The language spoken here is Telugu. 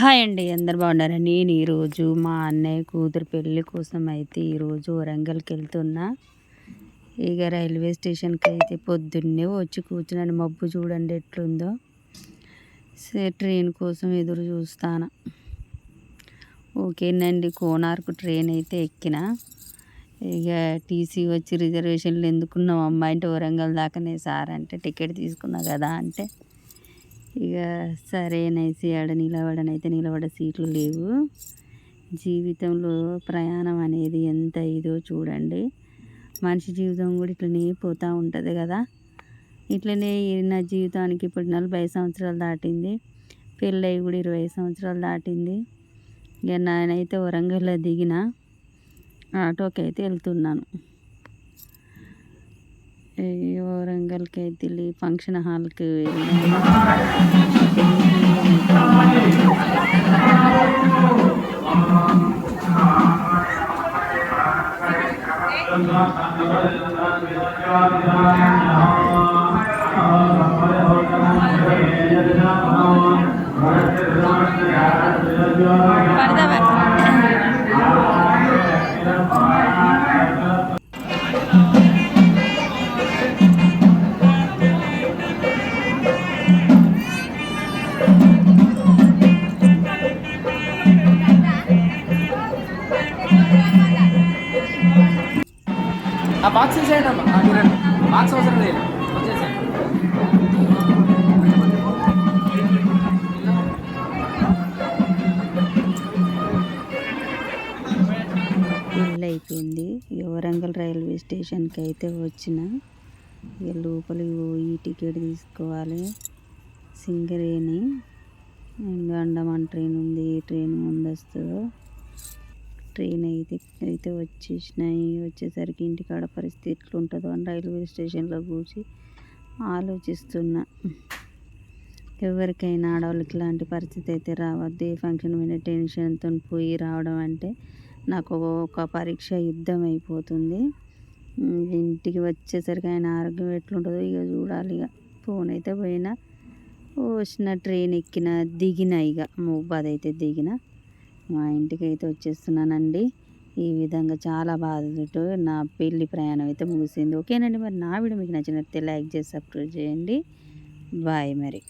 హాయ్ అండి అందరు బాగున్నారని నేను ఈరోజు మా అన్నయ్య కూతురు పెళ్ళి కోసం అయితే ఈరోజు వరంగల్కి వెళ్తున్నా. ఇక రైల్వే స్టేషన్కి అయితే పొద్దున్నే వచ్చి కూర్చున్నాను. మబ్బు చూడండి ఎట్లుందో. ట్రైన్ కోసం ఎదురు చూస్తాను. ఓకేనండి కోనార్కు ట్రైన్ అయితే ఎక్కిన. ఇక టీసీ వచ్చి రిజర్వేషన్లు ఎందుకున్నాం అమ్మాయి అంటే వరంగల్ దాకానే సార్ అంటే టికెట్ తీసుకున్నా కదా అంటే. ఇక సరేనేసి ఆడ నిలబడనైతే నిలబడ సీట్లు లేవు. జీవితంలో ప్రయాణం అనేది ఎంత ఇదో చూడండి. మనిషి జీవితం కూడా ఇట్లనే పోతూ ఉంటుంది కదా. ఇట్లనే నా జీవితానికి ఇప్పుడు నలభై సంవత్సరాలు దాటింది. పెళ్ళయి కూడా ఇరవై సంవత్సరాలు దాటింది. ఇక నేనైతే వరంగల్లో దిగిన ఆటోకి అయితే వెళ్తున్నాను. వరంగల్కి అయితే ఫంక్షన్ హాల్కి పడదా ఆ బాక్స్ వేసేయండి అమ్మా? కిరణ్ బాక్స్ అవసరం లేదు. పెళ్ళి అయిపోయింది వరంగల్ రైల్వే స్టేషన్కి అయితే వచ్చిన. ఇక లోపలికి పోయి టికెట్ తీసుకోవాలి. సింగరేణి. అండమాన్ ట్రైన్ ఉంది. ట్రైన్ ముందు వస్తుందో ట్రైన్ అయితే అయితే వచ్చేసినాయి. వచ్చేసరికి ఇంటికాడ పరిస్థితి ఎట్లుంటుందో అని రైల్వే స్టేషన్లో కూర్చి ఆలోచిస్తున్నా. ఎవరికైనా ఆడవాళ్ళకి ఇలాంటి పరిస్థితి అయితే రావద్దు. ఏ ఫంక్షన్ మీద టెన్షన్తో పోయి రావడం అంటే నాకు ఒక పరీక్ష యుద్ధం అయిపోతుంది. ఇంటికి వచ్చేసరికి ఆయన ఆరోగ్యం ఎట్లుంటుందో ఇక చూడాలి ఇక ఫోన్ అయితే పోయినా వచ్చిన ట్రైన్ ఎక్కిన దిగిన ఇక మొబ్బాద్ అయితే దిగిన. మా ఇంటికి అయితే వచ్చేస్తున్నానండి. ఈ విధంగా చాలా బాధతో నా పెళ్ళి ప్రయాణం అయితే ముగిసింది. ఓకేనండి మరి నా వీడియో మీకు నచ్చినట్లయితే లైక్ చేసి సబ్స్క్రైబ్ చేయండి. బాయ్ మరి.